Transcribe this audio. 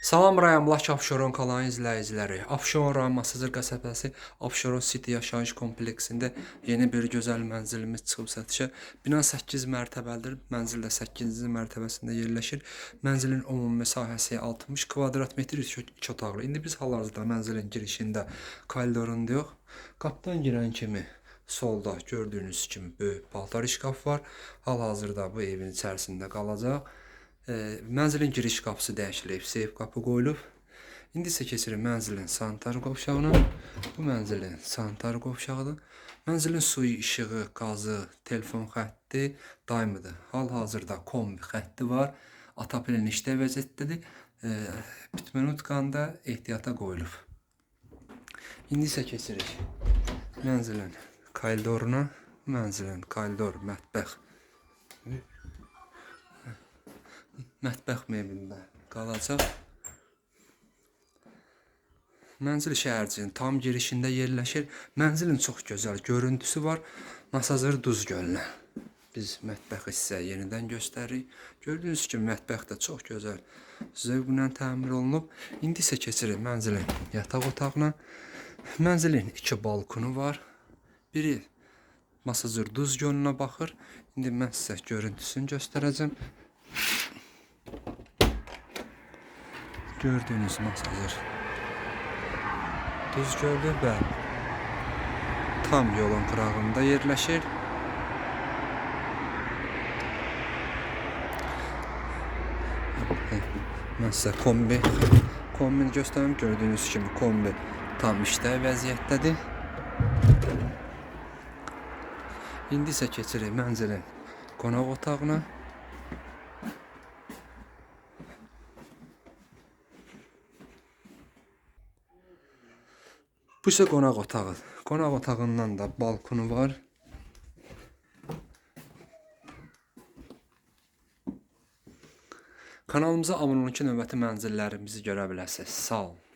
Salam rayam Laç Abşeron kanalının izləyiciləri. Abşeron rayon Masazır qəsəbəsi Abşeron City yaşayış kompleksində yeni bir gözəl mənzilimiz çıxıb satışa. Bina 8 mərtəbəlidir. Mənzil də 8-ci mərtəbəsində yerləşir. Mənzilin ümumi sahəsi 60 kvadrat metr, 2 otaqlı. İndi biz hal-hazırda mənzilin girişində koridorundayıq. Qapıdan girən kimi solda gördüyünüz kimi böyük paltar şkaf var. Hal-hazırda bu evin içərisində qalacaq. E, mənzilin giriş qapısı dəyişilib, seyf qapı qoyulub. İndi isə keçirik mənzilin sanitar qovşağına. Bu mənzilin sanitar qovşağıdır. Mənzilin suyu, işığı, qazı, telefon xətti daimidir. Hal-hazırda kombi xətti var. Atapilin işdə vəziyyətdədir. E, Bitmenutqanda ehtiyata qoyulub. İndi isə keçirik mənzilin koridoruna. Mənzilin koridor, mətbəx mətbəx meblində qalacaq. Mənzil şəhərcinin tam girişində yerləşir. Mənzilin çox gözəl görüntüsü var. Masazır Duz gölünə. Biz mətbəx hissə yenidən göstəririk. Gördüyünüz kimi mətbəx də çox gözəl zövqlə təmir olunub. İndi isə keçirik mənzilin yataq otağına. Mənzilin iki balkonu var. Biri Masazır Duz gölünə baxır. İndi mən sizə görüntüsünü göstərəcəm. Gördüğünüz masajır. Düz gördü və tam yolun qırağında yerləşir. Mən sizə kombi kombini göstərim. Gördüyünüz kimi kombi tam işdə vəziyyətdədir. İndi isə keçirik mənzilin qonaq otağına. Bu isə qonaq otağı. Qonaq otağından da balkonu var. Kanalımıza abunə olun ki, növbəti mənzillərimizi görə biləsiniz. Sağ olun.